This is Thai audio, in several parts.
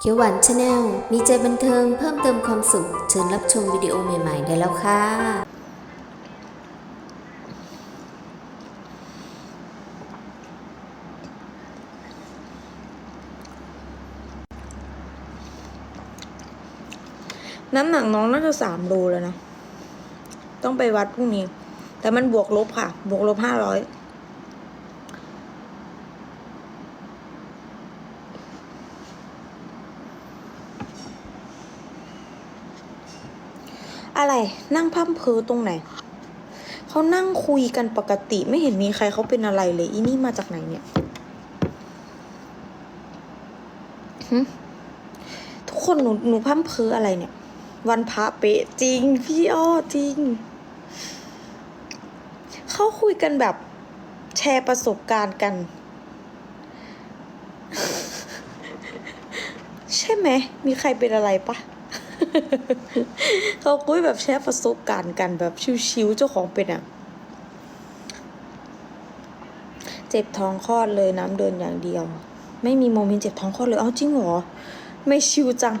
เขียวหวานชาแนลมีใจบันเทิงเพิ่มเติมความสุข เชิญรับชมวิดีโอใหม่ ๆ ได้แล้วค่ะ น้ำหนักน้องน่าจะสามโลแล้วนะ ต้องไปวัดพรุ่งนี้ แต่มันบวกลบค่ะ บวกลบห้าร้อย อะไรนั่งพั่มเพอตรงไหน เขานั่งคุยกันปกติไม่เห็นมีใครเขาเป็นอะไรเลยอีนี่มาจากไหนเนี่ยทุกคนหนูหนูพั่มเพออะไรเนี่ย วันพระเป๊ะจริง พี่อ้อจริง เขาคุยกันแบบแชร์ประสบการณ์กัน ใช่ไหม มีใครเป็นอะไรปะ เขาคุยแบบแชร์ประสบการณ์กันแบบชิวๆเจ้าของเป็นอะเจ็บท้องคลอดเลยน้ำเดินอย่างเดียว ไม่มีโมเมนต์เจ็บท้องคลอดเลยเอ้าจริงเหรอไม่ชิวจัง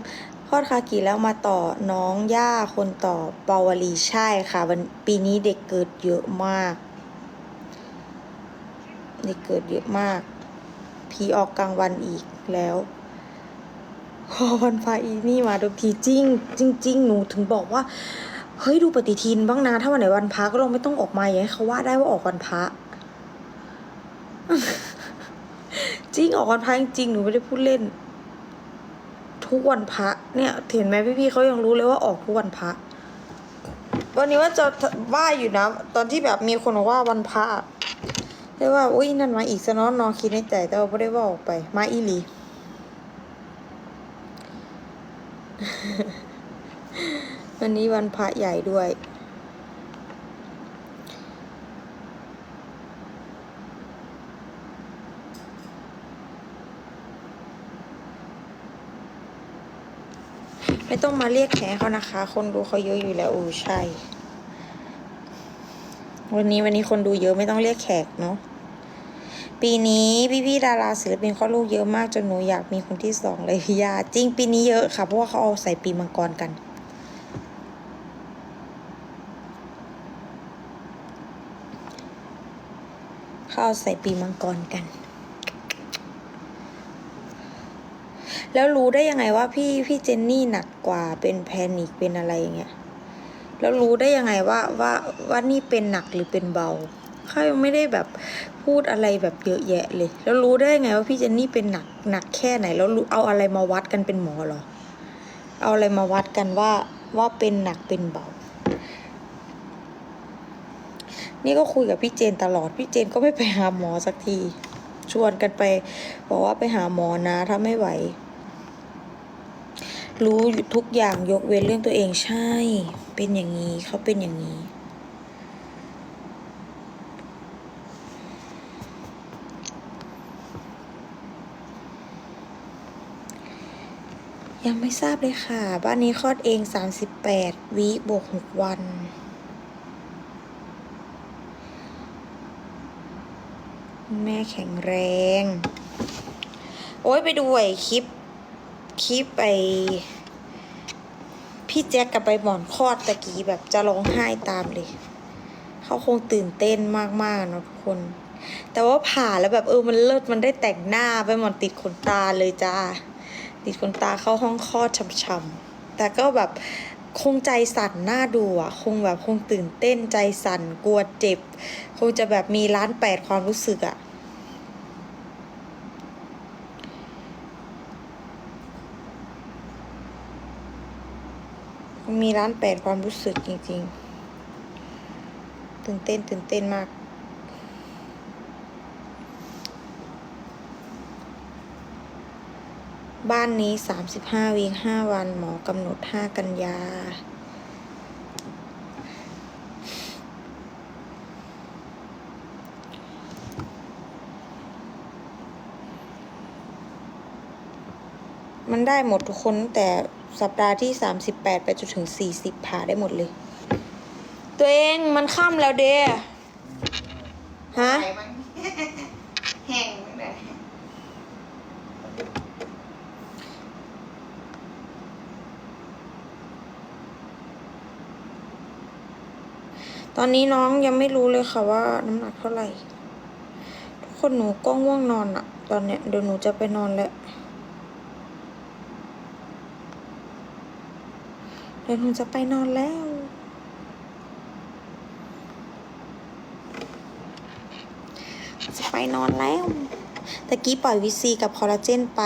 คลอดคากีแล้วมาต่อน้องย่าคนต่อปาวลีใช่ค่ะวันปีนี้เด็กเกิดเยอะมาก เด็กเกิดเยอะมากผีออกกลางวันอีกแล้ว พอวันพระอีนี่มาทุกทีจริง จริง ๆ หนูถึงบอกว่า เฮ้ยดูปฏิทินบ้างนะ ถ้าวันไหนวันพระก็ลองไม่ต้องออกมาอย่าให้เขาว่าได้ว่าออกวันพระจริงออกวันพระจริงๆหนูไม่ได้พูดเล่น ทุกวันพระเนี่ยเห็นไหมพี่ๆเขายังรู้เลยว่าออกทุกวันพระวันนี้ว่าจะว่าอยู่นะ ตอนที่แบบมีคนว่าวันพระเรียกว่าอุ้ยนั่นมาอีกซะเนอะนอนคิดในใจแต่ว่าไม่ได้ว่าออกไป มาอีหลี วันนี้วันพระใหญ่ด้วย ไม่ต้องมาเรียกแขกเขานะคะ คนดูเขาเยอะอยู่แล้วอ้ใช่ วันนี้วันนี้คนดูเยอะไม่ต้องเรียกแขกเนาะปีนี้พี่ๆดาราศิลปินเขาลูกเยอะมากจนหนูอยากมีคนที่สองเลยพี่ยาจริงปีนี้เยอะค่ะ เพราะว่าเขาเอาใส่ปีมังกรกัน ข้าเอาใส่ปีมังกรกัน แล้วรู้ได้ยังไงว่าพี่พี่เจนนี่หนักกว่าเป็นแพนิคเป็นอะไรอย่างเงี้ยแล้วรู้ได้ยังไงว่าว่าว่านี่เป็นหนักหรือเป็นเบาเขายังไม่ได้แบบพูดอะไรแบบเยอะแยะเลย แล้วรู้ได้ยังไงว่าพี่เจนนี่เป็นหนักหนักแค่ไหน แล้วรู้เอาอะไรมาวัดกันเป็นหมอหรอ เอาอะไรมาวัดกันว่าว่าเป็นหนักเป็นเบา นี่ก็คุยกับพี่เจนตลอด พี่เจนก็ไม่ไปหาหมอสักที ชวนกันไป บอกว่าไปหาหมอนะ ถ้าไม่ไหว รู้ทุกอย่างยกเว้นเรื่องตัวเองใช่ เป็นอย่างนี้เขาเป็นอย่างนี้ยังไม่ทราบเลยค่ะ บ้านนี้คลอดเองสามสิบแปดวีคบวกหกวัน แม่แข็งแรง โอ้ยไปดูไอ้คลิป คลิปไอพี่แจ็คกับไปหมอนคลอดตะกี้แบบจะร้องไห้ตามเลย เขาคงตื่นเต้นมากๆเนอะทุกคน แต่ว่าผ่าแล้วแบบเออมันเลิศมันได้แต่งหน้าไปหมอนติดขนตาเลยจ้า ติดขนตาเข้าห้องคลอดช่ำๆแต่ก็แบบ คงใจสั่นหน้าดูอะ คงแบบคงตื่นเต้นใจสั่นกลัวเจ็บ คงจะแบบมีล้านแปดความรู้สึกอะมีร้านแปดความรู้สึกจริงๆ ตื่นเต้นตื่นเต้นมาก บ้านนี้สามสิบห้าวีคห้าวัน หมอกำหนดห้ากันยา มันได้หมดทุกคนแต่สัปดาห์ที่สามสิบแปดไปจนถึงสี่สิบผ่าได้หมดเลย ตัวเองมันค่ำแล้วเด้ฮะ ไฟมัน แห้งเลย ตอนนี้น้องยังไม่รู้เลยค่ะว่าน้ำหนักเท่าไหร่ ทุกคนหนูก็ง่วงนอนอะตอนเนี้ยเดี๋ยวหนูจะไปนอนแล้ว เดี๋ยวหนูจะไปนอนแล้วจะไปนอนแล้ว ตะกี้ปล่อยวิซีกับคอลลาเจนไป